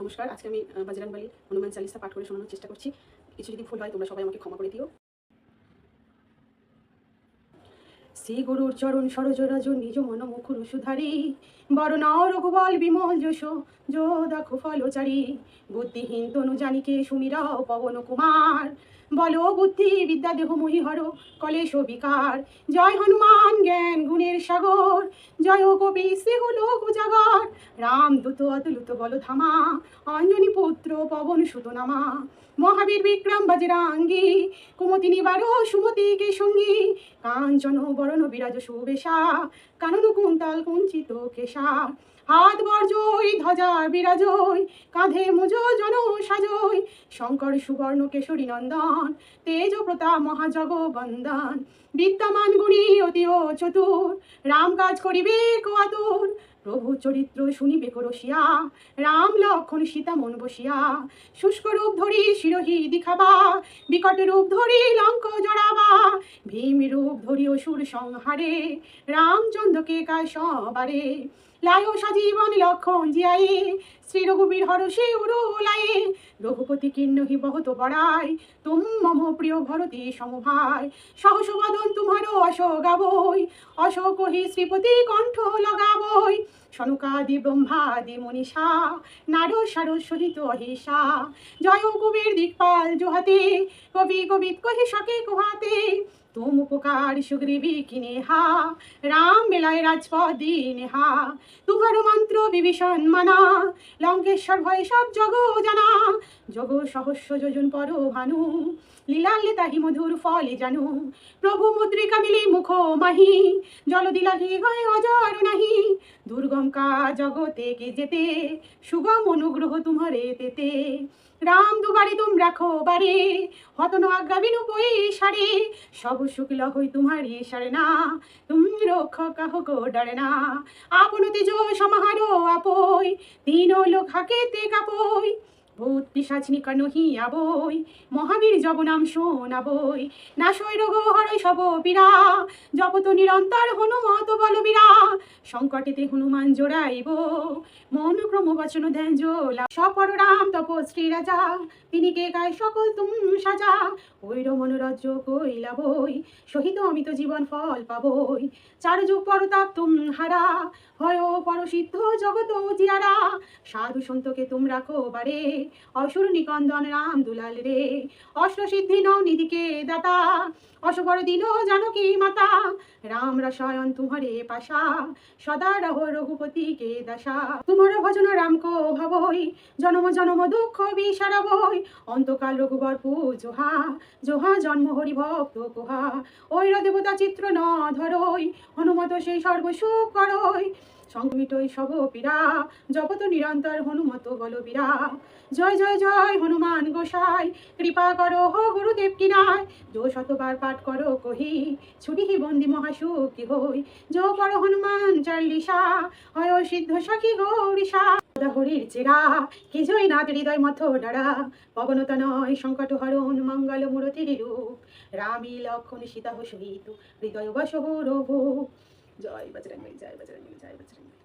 নমস্কার, আজকে আমি বজরংবলী হনুমান চালিসা পাঠ করে শোনানোর চেষ্টা করছি। কিছু যদি ভুল হয়, তোমরা সবাই আমাকে ক্ষমা করে দিও। শ্রী গুরুর চরণ সরজ রাজ, নিজ মন মুখুর সুধারি। বরণ রঘুবল বিমল যশ, যো দেখো ফলচারী। বুদ্ধিহীন তনু জানিকে সুমিরাও পবন কুমার। বল বুদ্ধি বিদ্যা দেহ মহিহর, কলেশ বিকার জয় হনুমান জ্ঞান গুণের সাগর। জয় কবি শ্রী লোক উজাগর রাম দূত অতুলুত বল ধামা অঞ্জনী পুত্র পবন সুতনামা মহাবীর বিক্রম বজরাঙ্গী। কুমতি নিবার সুমতি কে সঙ্গী। কাঞ্চন বরণ বিরাজ সুবেশা। কানন কুন্তল কুঞ্চিত কেশা। হাত বর্জয় ধ্বজা বিরাজয় কাঁধে মুজ জন সাজয় শঙ্কর সুবর্ণ কেশরী নন্দন। তেজ প্রতাপ মহাজগ বন্দন বিদ্যমান গুণী অতি চতুর। রাম কাজ করিবে কোয়াতুর প্রভু চরিত্র শুনিবে করসিয়া রাম লক্ষণ সীতা মন বসিয়া। শুষ্ক রূপ ধরি শিরোহী দিখাবা। বিকট রূপ ধরি লঙ্ক জড়াবা। ভীম রূপ ধরি অসুর সংহারে। রামচন্দ্রকে কায় সবারে। লায় সজীবন লক্ষণ জিয়াই শ্রী রঘুবীর হরষে উরুলায়ে। রঘুপতি কিন্নহি বহত বড়াই। তুম মম প্রিয় ভরতী সমভায় সহসবাদন তোমারও অশোক গাবই অশোক হি শ্রীপতি কণ্ঠ লগাবই। শনকাদি ব্রহ্মাদি মনীষা। নারো সার সহিত অহিষা। জয় কবির দিকপাল জোহাতে। কবি কবিত কহি সকে কুহাতে। তুম উপকার সুগ্রীবী কিনে হা রাম মেলায় রাজপথ দিনে হা তোমার মন্ত্র বিভীষণ মানা লঙ্কেশ্বর ভয় সব জগ জানা জগ সহস্র যোজন পর ভানু লীলালে তাহি মধুর ফলে জানু প্রভু মুদ্রিকা মিলি মুখ মাহি জল দিলাহি হয় অজর নাহি দুর্গম কা জগতে কে যেতে সুগম অনুগ্রহ তোমারে তেতে রাম দুবারে তুম রাখো বারে হতন বিনু বই সারে। সব শুক্ল হই তোমার সারে না, তুম রক্ষ কাহ ডরে না। আপন তেজ সমাহার আপই, তিন লোক হাকে তে কাপই। ভূত পিসাচিনি কানহি আবই, মহাবীর জব নাম শোনাবই। নাশয় রোগ হরয় সব পীড়া জপত নিরন্তর হনুমত বলবীরা। সংকটেতে হনুমান জোড়াইব, মন ক্রম বচন ধ্যান জোলা। সপর রাম তপশ্রী রাজা, তিনি কে গায় সকল তুম সাজা। ওইর মনোরাজ্য কইলা বই সহিত অমিত জীবন ফল পাবই। চার যুগ পরতাপ তুম হারা হয় পর পরসিদ্ধ জগত জিয়ারা। সাধু সন্তকে তুম রাখো বারে অসুর নিকন্দন রাম দুলাল রে। অষ্ট সিদ্ধি নও নিধিকে দাতা অশবর দিন জানকী মাতা। রাম রসায়ন তুমরে পাশা, সদা রহ রঘুপতি কে দশা তুমর ভজন রাম কো ভাবই, জনম জনম দুঃখ বিসারবই অন্তকাল রঘুবর জোহা জোহা জন্ম হরি ভক্ত কোহা। ঐর দেবতা চিত্র ন ধরই, হনুমত সেই সর্বসুখ করই। সংমিটই সব পীড়া। জপত নিরন্তর হনুমত বলবীরা জয় জয় জয়, হনুমান গোসাই, কৃপা করো হো গুরুদেব কিনায় যো শতবার পাঠ করো কহি, ছুটিহি বন্দি মহাসুখী হই। যো পর হনুমান চল্লিশা, হয় সিদ্ধ সখী গৌরিশা। হরির চেরা, কি জয় নাথ হৃদয় মথ ডারা। পবনতা নয়, সংকট হরণ, মঙ্গল মূরতির রূপ। রামী লক্ষণ সীতা সহিত, হৃদয় বসহ রঘু জয় বজরঙ্গী জয় বজরঙ্গী জয় বজরঙ্গী